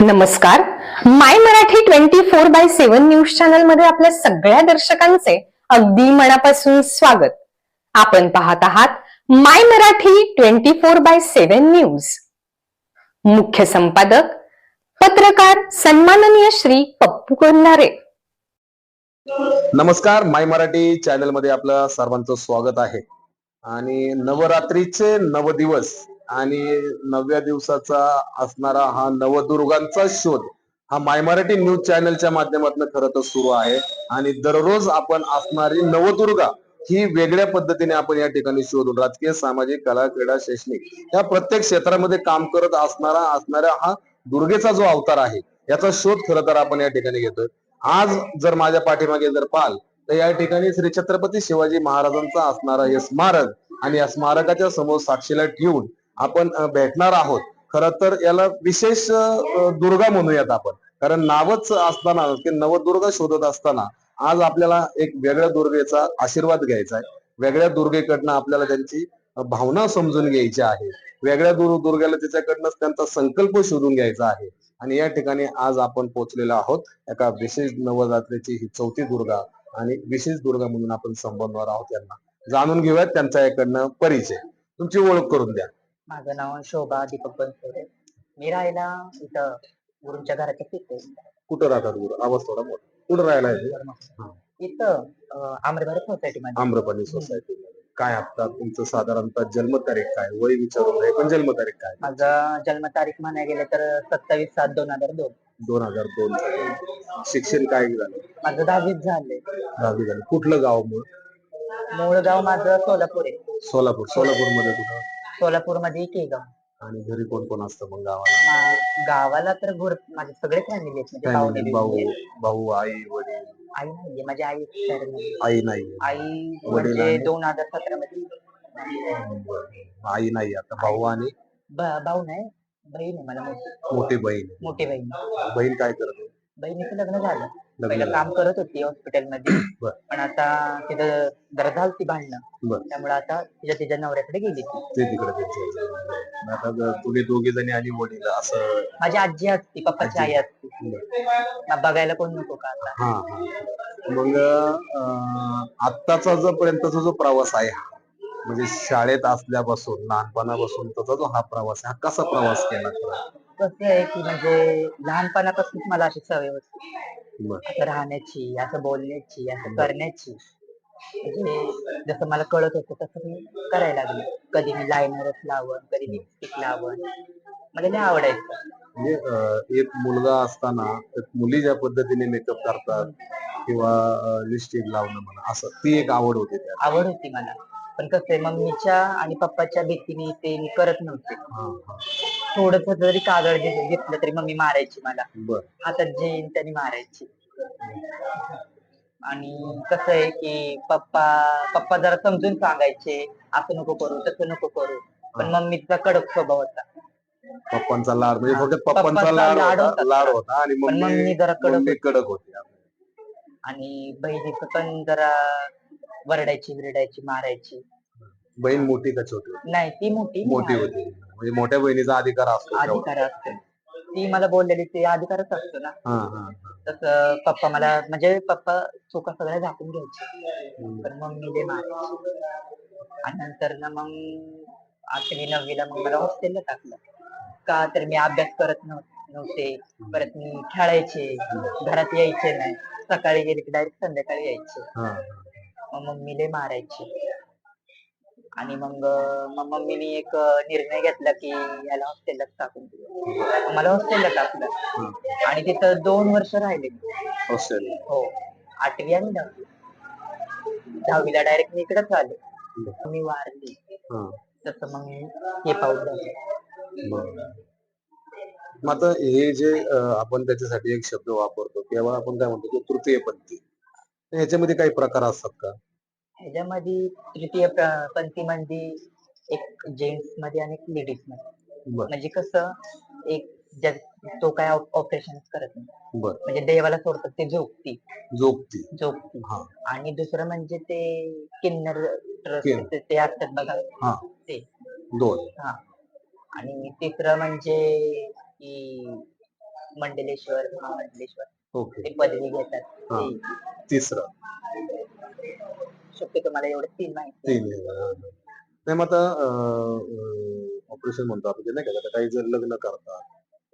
नमस्कार. My Marathi twenty four by seven news चॅनलमध्ये आपल्या सगळ्या दर्शकांचे अगदी मनापासून स्वागत. आपण पाहत आहात my Marathi twenty four by seven news. मुख्य संपादक पत्रकार सन्माननीय श्री पप्पू कोल्हारे. नमस्कार माय मराठी चॅनलमध्ये आपलं सर्वांचं स्वागत आहे. आणि नवरात्रीचे नव दिवस आणि नवव्या दिवसाचा असणारा हा नवदुर्गांचा शोध हा माय मराठी न्यूज चॅनलच्या माध्यमातून खरं तर सुरू आहे. आणि दररोज आपण असणारी नवदुर्गा ही वेगळ्या पद्धतीने आपण या ठिकाणी शोधून राजकीय सामाजिक कला क्रीडा शैक्षणिक या प्रत्येक क्षेत्रामध्ये काम करत असणारा असणारा हा दुर्गेचा जो अवतार आहे याचा शोध खरं तर आपण या ठिकाणी घेतोय. आज जर माझ्या पाठीमागे जर पाल तर या ठिकाणी श्री छत्रपती शिवाजी महाराजांचा असणारा हे स्मारक आणि या स्मारकाच्या समोर साक्षीला ठेवून आपण भेटणार आहोत. खर तर याला विशेष दुर्गा म्हणूयात आपण. कारण नावच असताना की नवदुर्गा शोधत असताना आज आपल्याला एक वेगळ्या दुर्गेचा आशीर्वाद घ्यायचा आहे. वेगळ्या दुर्गेकडनं आपल्याला त्यांची भावना समजून घ्यायची आहे. वेगळ्या दुर दुर्गेला त्याच्याकडनं त्यांचा संकल्प शोधून घ्यायचा आहे. आणि या ठिकाणी आज आपण पोहोचलेलो आहोत एका विशेष नवरात्रीची ही चौथी दुर्गा. आणि विशेष दुर्गा म्हणून आपण संबोधणार आहोत यांना. जाणून घेऊयात त्यांचा याकडनं परिचय. तुमची ओळख करून द्या. माझं नाव शोभा दीपक बनसोडे. मी राहायला इथं गुरुंच्या घराच्या तिथे. कुठं राहतात गुरु? आवाज थोडा मोठा. कुठं राहायला आहे? इथं अं, आम्रभारत सोसायटी मध्ये. आम्रपाली सोसायटी काय आता तुमचं साधारणतः जन्मतारीख काय? वय विचारून आहे पण जन्मतारीख काय? माझा जन्मतारीख म्हणायला गेलं तर सत्तावीस सात दोन हजार दोन. दोन हजार दोन. शिक्षण काय झालं? माझं दहावीच झालंय दहावी झालं. कुठलं गाव मग मूळ गाव माझं सोलापूर आहे. सोलापूर. सोलापूरमध्ये कुठं? सोलापूरमध्ये केगाव आणि घरी कोण कोण असतं मग गावाला? मा- गावाला तर गुर माझे सगळे फॅमिली आहेत. म्हणजे Family, भाऊ बिहुणे. भाऊ आई वडील. आई नाहीये माझी आई expire झाली. आई नाही. आई वडील म्हणजे आणि- दोन हजार सतरा मध्ये. बरं. आई नाही आता भाऊ आणि? ब- भाऊ नाही. बहीण आहे मला मोठी. मोठी बहीण. मोठी बहीण. बहीण काय करते? बहिणीचं लग्न झालं. पहिलं. काम करत होती हॉस्पिटलमध्ये बर. पण आता तिथं जरा झालती भांडणं. त्यामुळे आता तिच्या तिच्या नवऱ्याकडे गेली ती. ते तिकडे त्यांचं आता जर तुम्ही दोघे जणी आणि वडील असं माझी आजी असती पप्पाची आई असती. मग बघायला कोण नको का आता? हा मग आत्ताचा जो पर्यंतचा जो प्रवास आहे हा म्हणजे शाळेत असल्यापासून लहानपणापासून त्याचा जो हा प्रवास आहे हा कसा प्रवास केला? कसं आहे की म्हणजे लहानपणापासून मला अशी सवय होती. बरं. असं राहण्याची असं बोलण्याची असं करण्याची. म्हणजे जसं मला कळत होतं तसं मी करायला लागले. कधी मी लायनरच लावण कधी लिपस्टिक लावण मला लय आवडायचं. म्हणजे अं, एक मुलगा असताना एक मुली ज्या पद्धतीने मेकअप करतात किंवा लिपस्टिक लावणं म्हणा असं ती एक आवड होती त्यात. आवड होती मला. पण कसं आहे मम्मीच्या आणि पप्पाच्या भीतीने ते मी करत नव्हते. हा, हा. थोडस जरी कागद घे- घेतलं तरी मम्मी मारायची मला. बर. हातात जेन त्यांनी मारायची. आणि कसं आहे की पप्पा पप्पा जरा समजून सांगायचे असं नको करू तसं नको करू. पण मम्मीचा कडक स्वभाव होता. पप्पांचा लाड म्हणजे फक्त पप्पांचा पप्पांचा लाड लाड होता होता. लाड होता आणि पण मम्मी मम्मी जरा कडक मम्मी. कडक होती. आणि बहिणीचं पण जरा वरडायची बिरडायची मारायची. बहीण मोठी का छोटी होती? नाही ती मोठी मी मोठी. होती. म्हणजे मोठ्या बहिणीचा अधिकार असतो तेवढा. अधिकार असतो. ती मला बोललेली ते अधिकारच असतो ना. हा हा हा. तसं पप्पा मला म्हणजे पप्पा चुका सगळ्या झाकून घ्यायचे. हम्म. पण मम्मी लय मारायची आणि नंतर ना मग आठवी नववीला मग मला हॉस्टेलला टाकलं. का तर मी अभ्यास करत नव्ह- नव्हते. परत मी खेळायचे. घरात यायचे नाही. सकाळी गेले की डायरेक्ट संध्याकाळी यायचे. हा, मग मम्मी लय मारायची. आणि मग मग मम्मीने एक निर्णय घेतला की याला हॉस्टेललाच टाकून देऊ मला हॉस्टेलला टाकलं. आणि तिथं दोन वर्ष राहिले. मी. हॉस्टेल हो. आठवी आणि दहावी. दहावीला डायरेक्ट मी इकडेच आले. मी वारली. तसं मग हे पाऊल झालं. मग आता हे जे अं, आपण त्याच्यासाठी एक शब्द वापरतो तेव्हा आपण काय म्हणतो की तृतीय पंथी तर ह्याच्यामध्ये काही प्रकार असतात का? ह्याच्यामध्ये तृतीय पंथीमध्ये एक जेंट्समध्ये आणि एक लेडीजमध्ये बर. म्हणजे कसं एक ज्या- तो काय ऑपरेशन करत नाही. बर. म्हणजे देवाला सोडतात ते झोपती जोगती झोपती हा. आणि दुसरं म्हणजे ते किन्नर ट्रस्ट किन्नर. ते- ते असतात बघा. हा. ते. दोन. हा. आणि तिसरं म्हणजे की मंडलेश्वर महामंडलेश्वर. ओके. ते पदवी घेतात. हा. ते. तिसरं. शक्यतो मला एवढं तीन माहिती. तीन. नाही मग आता ऑपरेशन म्हणतो आपण नाही का? काही जर लग्न करतात.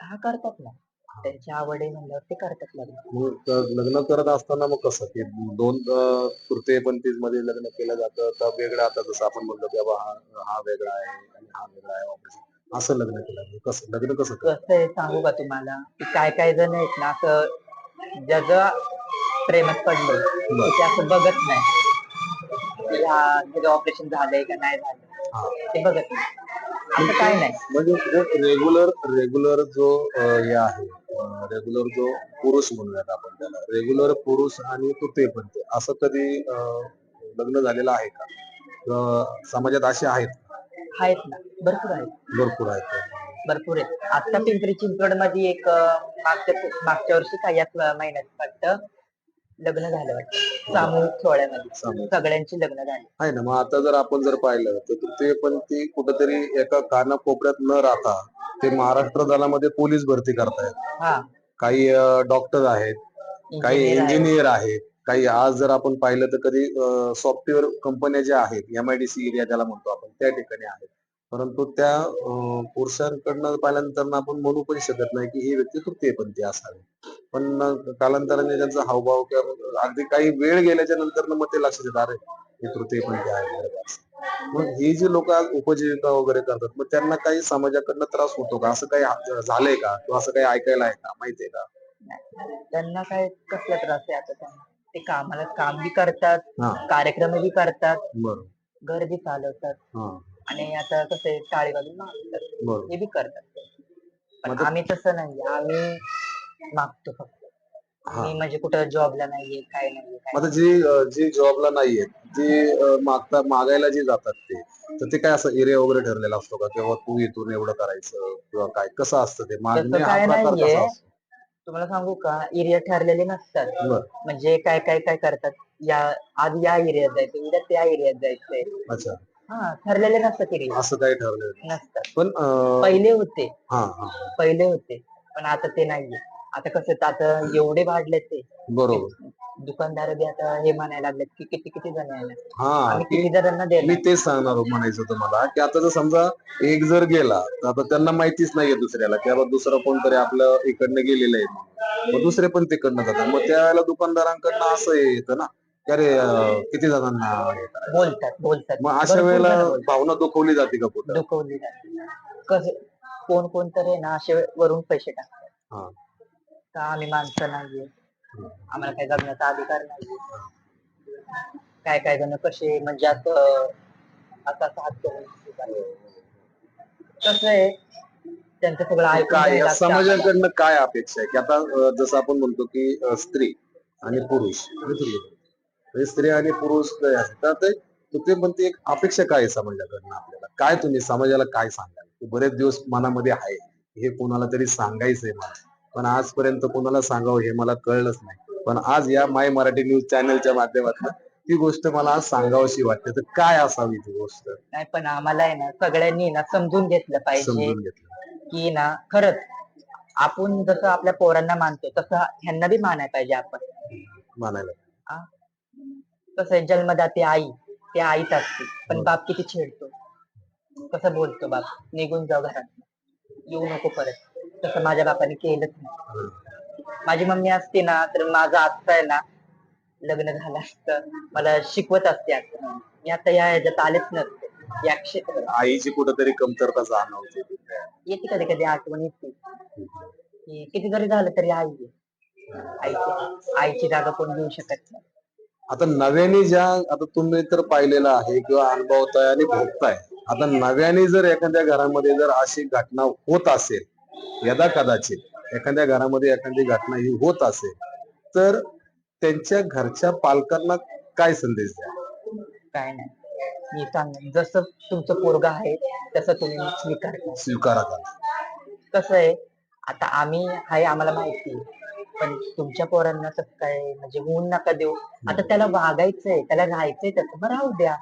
हा करतात ना. त्यांची आवड आहे म्हणल्यावर ते करतात लग्न. मग तर लग्न करत असताना मग कसं? की दोन अं, तृतीय पंथीजमध्ये लग्न केलं जातं. तर वेगळं आता जसं आपण म्हणलो की बाबा हा हा वेगळा आहे आणि हा वेगळा आहे ऑपरेशन. असं लग्न केलं जातं. कसं? लग्न कसं करतात? कसं आहे सांगू का तुम्हाला? की काय काय जण आहेत ना असं ज्याचं प्रेमात पडलं ते असं बघत नाही. की हा त्याचं ऑपरेशन झालंय का नाही झालं. ते बघत नाही. असं काय नाही. म्हणजे रेग्युलर रेग्युलर जो अं, हे आहे रेग्युलर जो पुरुष म्हणूयात आपण त्याला रेग्युलर पुरुष आणि तृतीय पंथी असं कधी अं, लग्न झालेलं आहे का? समाजात असे आहेत आहेत ना. भरपूर आहेत. भरपूर आहेत. भरपूर आहेत. आता पिंपरी चिंचवडमध्ये एक अं, मागच्या मागच्या वर्षी का याच महिन्यात वाटतं लग्न झालं वाटतं. सामूहिक सोहळ्यामध्ये. सामूहिक. सगळ्यांची लग्न झाली. आहे ना मग आता जर आपण जर पाहिलं तर तृतीय पंथी कुठेतरी एका कानाकोपऱ्यात न राहता ते महाराष्ट्र दलामध्ये पोलीस भरती करतायत. हा. काही डॉक्टर आहेत काही engineer. इंजिनियर आहेत काही आज जर आपण पाहिलं तर कधी सॉफ्टवेअर कंपन्या ज्या आहेत M I D C area ज्याला म्हणतो आपण त्या ठिकाणी आहेत. परंतु त्या पुरुषांकडनं पाहिल्यानंतर आपण म्हणू पण शकत नाही की ही व्यक्ती तृतीयपंथी असावी. पण कालांतराने त्यांचा हावभाव किंवा अगदी काही वेळ गेल्याच्यानंतर मग ते लक्षात येतं अरे हे तृतीयपंथी आहे बरं का असं. मग ही जी लोक आज उपजीविका वगैरे करतात मग त्यांना काही समाजाकडनं त्रास होतो का? असं काही झालंय का? किंवा असं काही ऐकायला आहे का? माहितीये का? त्यांना काय कसला त्रास आहे आता त्यांना? ते कामाला काम बी करतात कार्यक्रम बी करतात घर बी चालवतात. हा. आणि आता कसं आहे टाळेबाजू मागतात बरोबर. हे बी करतात. पण मग आता- आम्ही तसं नाही आम्ही मागतो फक्त. हा. मी म्हणजे कुठं जॉबला नाहीये काय नाहीये काय आता जी अं, जी जॉबला नाहीये जी अं, मागता मागायला जे जातात ते तर ते काय असं एरिया वगैरे ठरलेला असतो का? किंवा तू इथून एवढं करायचं किंवा काय? कसं असतं ते? मागणी हा काय प्रकार नाहीये. कसा असतो? तुम्हाला सांगू का? एरिया ठरलेले नसतात. बर. म्हणजे काय काय काय करतात? या आज या एरियात जायचं उद्या त्या एरियात जायचंय अच्छा. हा ठरलेले नसतात एरिया असं काही ठरलेलं नाही. नसतात पण अं, पहिले होते. हा हा. पहिले होते. पण आता ते नाहीये. आता कसं आता एवढे वाढले ते. बरोबर. दुकानदार बी आता हे म्हणायला लागलेत की किती किती जण यायला हा की- किती जणांना मी तेच सांगणार होतो म्हणायचं तुम्हाला की आता जर समजा एक जर गेला तर आता त्यांना माहितीच नाहीये दुसऱ्याला की बाबा दुसरं कोणतरी आपलं इकडनं गेलेलं आहे. मग दुसरे पण तिकडनं जातात. मग त्यावेळेला दुकानदारांकडनं असं येतं ना. अरे किती जणांना हे करायचं? बोलतात बोलतात. मग अशा भरपूर वेळेला जण बोलतात. भावना दुखवली जाते का कुठं दुखवली जाते. कसं कोण कोण तर आहे ना असे वरून पैसे टाकतात. हा. का आम्ही माणसं नाहीये? आम्हाला काही जगण्याचा अधिकार नाहीये? काय काय जण कसे म्हणजे आता असं हात करून कसं आहे त्यांचं सगळं ऐकून काय घ्यायला या लागतं आपल्याला. समाजाकडनं काय अपेक्षा आहे? की आता अं, जसं आपण म्हणतो की अं, स्त्री आणि पुरुष. म्हणजे स्त्री आणि पुरुष आहे, तर ते ते म्हणते एक अपेक्षा काय आहे समाजाकडनं आपल्याला? काय तुम्ही समाजाला काय सांगाल? की बरेच दिवस मनामध्ये आहे हे कोणाला तरी सांगायचंय मला. पण आजपर्यंत कोणाला सांगावं हे मला कळलंच नाही. पण आज या माय मराठी न्यूज चॅनलच्या माध्यमातून ती गोष्ट मला आज सांगावीशी वाटते. तर काय असावी ती गोष्ट? नाही पण आम्हाला आहे ना सगळ्यांनी ना समजून घेतलं पाहिजे. समजून घेतलं. की ना खरंच आपण जसं आपल्या पोरांना मानतो तसं ह्यांना बी मानायला पाहिजे आपण. मानायला कसं आहे जन्मदाती आई ते आईच असते पण बाप किती छेडतो. कसं बोलतो बाप निघून जाऊ घरात. येऊ नको परत. तसं माझ्या बापाने केलंच नाही. माझी मम्मी असते ना तर माझं आजचं आहे ना लग्न झालं असतं. मला शिकवत असते आता मी आता या ह्याच्यात आलेच नसते. या क्षेत्रात. आईची कुठेतरी कमतरता जाणवते. येते कधी कधी आठवण येते. की किती जरी झालं तरी आई आहे. आईची आईची जागा कोण घेऊ शकत नाही. आता नव्याने ज्या आता तुम्ही तर पाहिलेलं आहे किंवा अनुभवताय आणि भोगताय आता नव्याने जर एखाद्या घरामध्ये जर अशी घटना होत असेल यदा कदाचित एखाद्या घरामध्ये एखादी घटना ही होत असेल तर त्यांच्या घरच्या पालकांना काय संदेश द्या काय नाही. मी सांग जसं तुमचं पोरग आहे तसं तुम्ही स्वीकार करा. स्वीकारा का? कसं आहे आता आम्ही आहे आम्हाला माहिती. पण तुमच्या पोरांना तसं काय म्हणजे होऊन नका देऊ. आता त्याला वागायचंय त्याला राहायचंय तसं मग राहू द्या.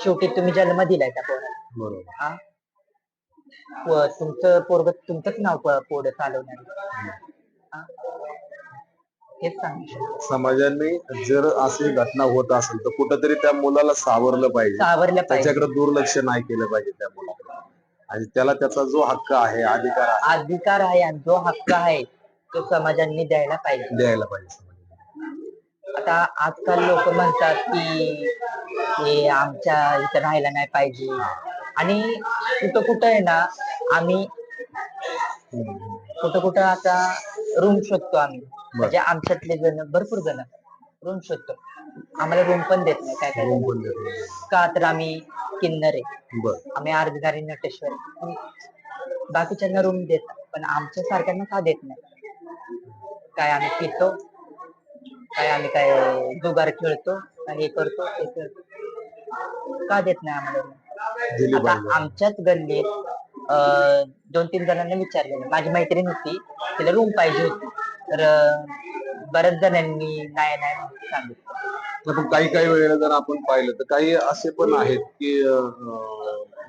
शेवटी तुम्ही जन्म दिलाय त्या पोराला. बरोबर. हा? व तुमचं पोरग तुमचंच नाव प- पुढे चालवणार हा? हेच सांगू शकतो. समाजाने जर अशी घटना होत असेल तर कुठंतरी त्या मुलाला सावरलं पाहिजे. सावरलं पाहिजे. त्याच्याकडे दुर्लक्ष नाही केलं पाहिजे त्या मुलाकडे. आणि त्याला त्याचा जो हक्क आहे अधिकार आहे. अधिकार आहे आणि जो हक्क आहे तो समाजांनी द्यायला पाहिजे. द्यायला पाहिजे. आता आजकाल लोक म्हणतात की हे आमच्या इथं राहायला नाही पाहिजे. आणि कुठं कुठं आहे ना आम्ही. कुठं कुठं आता रूम शोधतो आम्ही. म्हणजे आमच्यातले जण भरपूर जण रूम शोधतो. आम्हाला रूम पण देत नाही काय काय. का तर आम्ही किन्नर आहे. आम्ही अर्धधारी नटेश्वर बाकीच्यांना रूम देत पण आमच्या सारख्यांना का देत नाही? काय आम्ही पितो काय आम्ही काय जुगार खेळतो काय हे करतो ते करतो. का देत नाही आम्हाला? आता आमच्याच गल्लीत दोन तीन जणांना विचारलेलं. माझी मैत्रीण होती तिला रूम पाहिजे होती. तर बऱ्याच जणांनी नाही नाही सांगितलं. पण काही काही वेळेला जर आपण पाहिलं तर काही असे पण आहेत की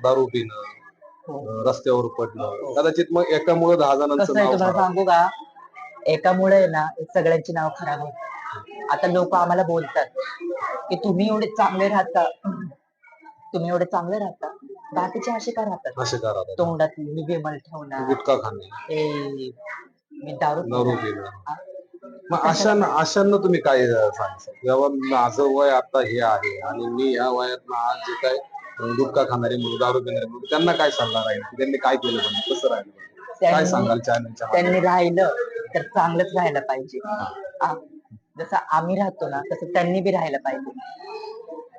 दारू पिणं हो. रस्त्यावर पडणं. कदाचित मग एकामुळे दहा जणांचं. सांगू का? एकामुळे ना सगळ्यांची नाव खराब होत. आता लोक आम्हाला बोलतात की तुम्ही एवढे चांगले राहता. तुम्ही एवढे चांगले राहता. बाकीचे असे का राहतात? असे करा तोंडात मी बेमल ठेवणार. गुटखा खाणे ए, मी दारू दारू पिणार. पिणं हा? मग अशांना अशांना तुम्ही काय सांगता जेव्हा माझं वय आता हे आहे आणि मी या वयात आज जे काय गुटखा खाणारे मुलं दारू पिणारे मुलं त्यांना काय सल्ला राहील? की त्यांनी काय केलं पाहिजे? कसं राहिलं? पाहिजे? काय त्यांनी- सांगाल चॅनलच्या त्यांनी राहिलं तर चांगलंच राहायला पाहिजे. आ, जसं आम्ही राहतो ना तसं त्यांनी बी राहायला पाहिजे.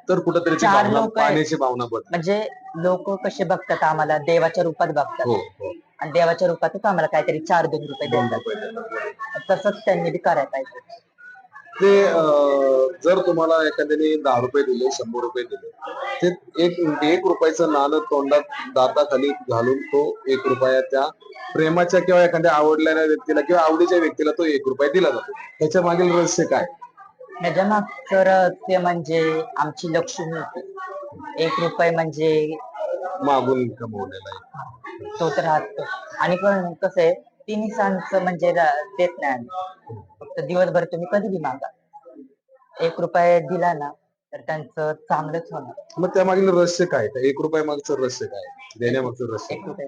तर कुठेतरी ती चार भावना लोकं आहेत. पाण्याची भावना बदल म्हणजे लोक कसे बघतात आम्हाला देवाच्या रूपात बघतात. हो हो. आणि देवाच्या रूपातच आम्हाला काहीतरी चार दोन रुपये दोन देतात. रुपये देतात. तसंच त्यांनी बी करायला पाहिजे. ते जर तुम्हाला एखाद्याने दहा रुपये दिले शंभर रुपये दिले ते एक एक रुपयाचं नाणं तोंडात दाताखाली घालून तो एक रुपया त्या प्रेमाच्या किंवा एखाद्या आवडलेल्या व्यक्तीला किंवा आवडीच्या व्यक्तीला तो एक रुपया दिला जातो. त्याच्या मागील रहस्य काय? त्याच्या मागचं रहस्य म्हणजे आमची लक्ष्मी होती. एक रुपये म्हणजे मागून कमवलेला आहे तो तर राहतो. आणि पण कसं आहे तीन सांचं म्हणजे देत नाही फक्त दिवसभर तुम्ही कधी बी मागा. एक रुपये दिला ना तर त्यांचं चांगलंच होणार. मग त्या मागील रहस्य काय? त्या एक रुपया मागचं रहस्य काय? देण्यामागचं रहस्य एक रुपये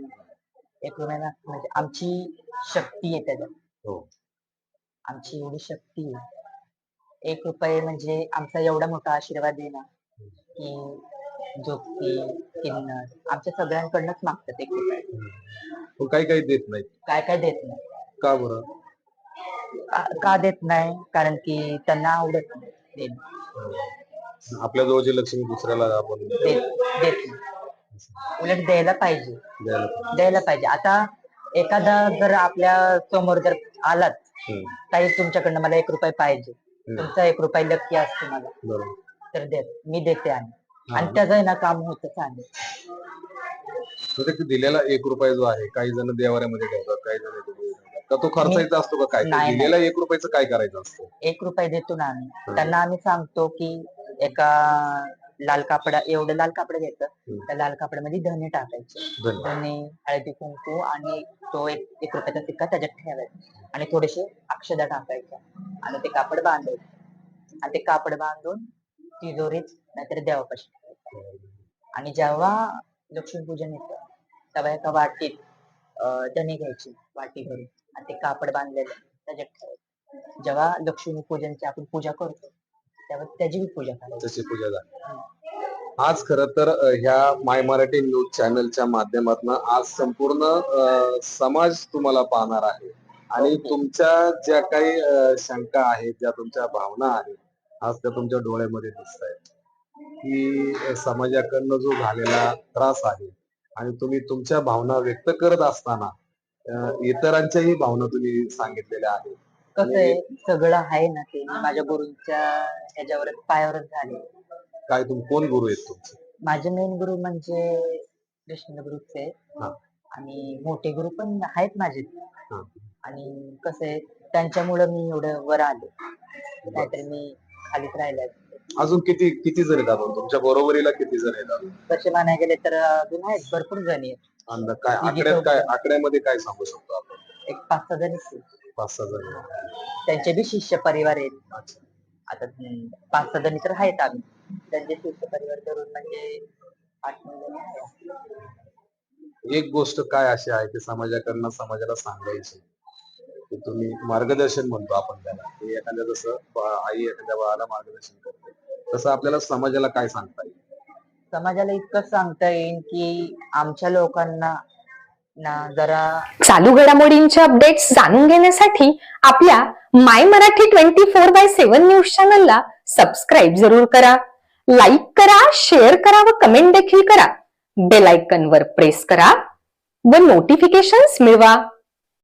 एक म्हणजे आमची शक्ती आहे त्याच्यात. हो. आमची एवढी शक्ती आहे. एक रुपये म्हणजे आमचा एवढा मोठा आशीर्वाद आहे ना की जोगती किन्नर आमच्या सगळ्यांकडनंच मागतात एक रुपये. पण काही काही देत नाही काय काय देत नाही. का बरं? का- देत नाही कारण की त्यांना आवडत नाही. आपल्या जवळची लक्ष्मी दुसऱ्याला आपण देत देत नाही. उलट द्यायला पाहिजे. द्यायला पाहिजे. द्यायला पाहिजे. आता एखादा जर आपल्यासमोर जर आलात हम्म, काही तुमच्याकडनं मला एक रुपये पाहिजे. तुमचा एक रुपये लक्की असतो मला. बरोबर. तर देत. मी देते आणि. आणि त्याचं आहे ना काम होतच आहे. तर ते दिलेला एक रुपया जो आहे काही जण देवाऱ्यामध्ये ठेवतात काही जण. का तो खर्चायचा असतो का काय? नाही, दिलेला एक रुपयाचं काय करायचं असतं? एक रुपये देतो ना आम्ही. त्यांना आम्ही सांगतो की एका लाल कापडा एवढं लाल कापड घ्यायचं. त्या लाल कापडामध्ये धने टाकायचे. धन्यवाद धने हळदी कुंकू आणि तो एक एक रुपयाचा सिक्का त्याच्यात ठेवायचा. आणि थोडेसे अक्षदा टाकायच्या. आणि ते कापड बांधायचं. आणि ते कापड बांधून तिजोरीत नाहीतर देवापाशी ठेवायचं. आणि जेव्हा लक्ष्मीपूजन येतं तेव्हा एका वाटीत अं, धने घ्यायची वाटी भरून आणि ते कापड बांधलेलं त्याच्यात ठेवायचं. जेव्हा लक्ष्मी पूजनची आपण पूजा करतो तेव्हा त्याची बी पूजा करायची. तशी पूजा झाली. आज खर तर अ, ह्या माय मराठी न्यूज चॅनलच्या माध्यमातून आज संपूर्ण अ, समाज तुम्हाला पाहणार आहे. आणि तुमच्या ज्या काही अ, शंका आहेत ज्या तुमच्या भावना आहेत आज त्या तुमच्या डोळ्यामध्ये दिसत आहेत की समाजाकडनं जो झालेला त्रास आहे आणि तुम्ही तुमच्या भावना व्यक्त करत असताना इतरांच्याही भावना तुम्ही सांगितलेल्या आहेत. कसं आहे सगळं आहे ना ते. माझ्या गुरूंच्या ह्याच्यावरच पायावरच झाले. काय तुम्ही कोण गुरु आहेत तुमचे? माझे मेन गुरु म्हणजे कृष्ण गुरुचे हा. आणि मोठे गुरु पण आहेत माझे. हा. आणि कसं आहे त्यांच्यामुळं मी एवढं वर आले. नाहीतर मी खालीच राहिले असते. अजून किती किती जण येतात तुमच्या बरोबरीला किती जण येतात तसे म्हणायला गेले तर अजून आहेत भरपूर जणी आहेत. अंदाज काय? आकड्यात काय? आकड्यामध्ये काय सांगू शकतो आपण? एक पाच सहा जण. पाच सहा जण त्यांचे बी शिष्य परिवार आहेत. अच्छा. आता हम्म, पाच सहा जणी तर आहेत आम्ही. त्यांचे शिष्य परिवार धरून म्हणजे आठ नऊ जणी आहे एक गोष्ट काय अशी आहे की समाजाकडनं समाजाला सांगायची की तुम्ही मार्गदर्शन म्हणतो आपण त्याला. की एखाद्या जसं बा- आई एखाद्या बाळाला मार्गदर्शन करते तसं आपल्याला समाजाला काय सांगता येईल? समाजाला इतकं सांगता येईल की आमच्या लोकांना ना जरा चालू घडामोडींचे अपडेट्स जाणून घेण्यासाठी आपल्या my Marathi twenty four by seven news चॅनलला सबस्क्राईब जरूर करा. लाईक करा शेअर करा व कमेंट देखील करा. बेल आयकनवर प्रेस करा व नोटिफिकेशन्स मिळवा.